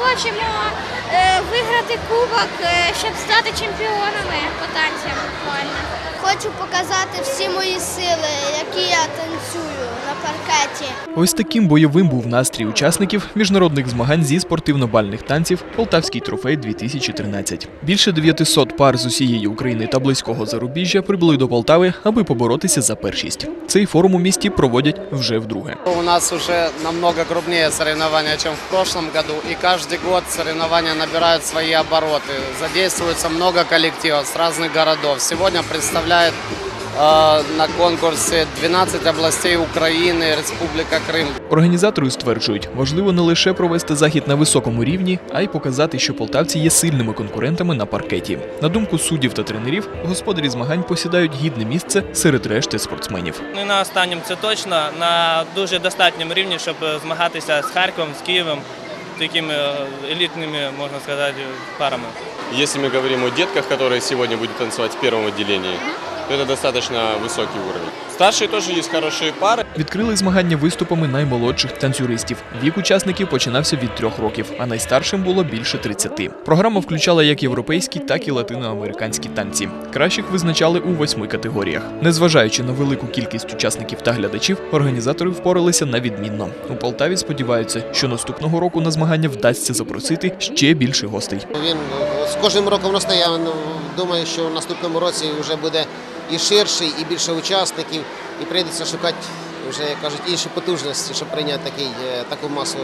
хочемо е, виграти кубок, е, щоб стати чемпіонами по танцям. Буквально. Хочу показати всі мої сили, які я танцюю на. Ось таким бойовим був настрій учасників міжнародних змагань зі спортивно-бальних танців Полтавський трофей 2013. Більше 900 пар з усієї України та близького зарубіжжя прибули до Полтави, аби поборотися за першість. Цей форум у місті проводять вже вдруге. У нас уже намного крупнее соревнования, чем в прошлом году. И каждый год соревнования набирают свои обороты. Задействуется много коллективов с разных городов. Сегодня представляет э, на конкурсе 12 областей Украины, Республика Крым. Організатори стверджують, важливо не лише провести захід на високому рівні, а й показати, що полтавці є сильними конкурентами на паркеті. На думку суддів та тренерів, господарі змагань посідають гідне місце серед решти спортсменів. Не на останньому це точно, на дуже достатньому рівні, щоб змагатися з Харковом, з Києвом, такими е, елітними, можна сказати, парами. Если мы говорим о детках, которые сегодня будут танцевать в первом отделении, то это достаточно высокий уровень. Старшие тоже есть хорошие пары. Відкрили змагання виступами наймолодших танцюристів. Вік учасників починався від трьох років, а найстаршим було більше 30. Програма включала як європейські, так і латиноамериканські танці. Кращих визначали у восьми категоріях. Незважаючи на велику кількість учасників та глядачів, організатори впоралися на відмінно. У Полтаві сподіваються, що наступного року на змагання вдасться запросити ще більше гостей. Він е, з кожним роком росте. Я ну, думаю, що в наступному році вже буде і ширший, і більше учасників, і прийдеться шукати вже як кажуть інші потужності, щоб прийняти такий, е, таку масу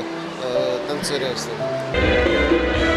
танцюристів. танцюрів.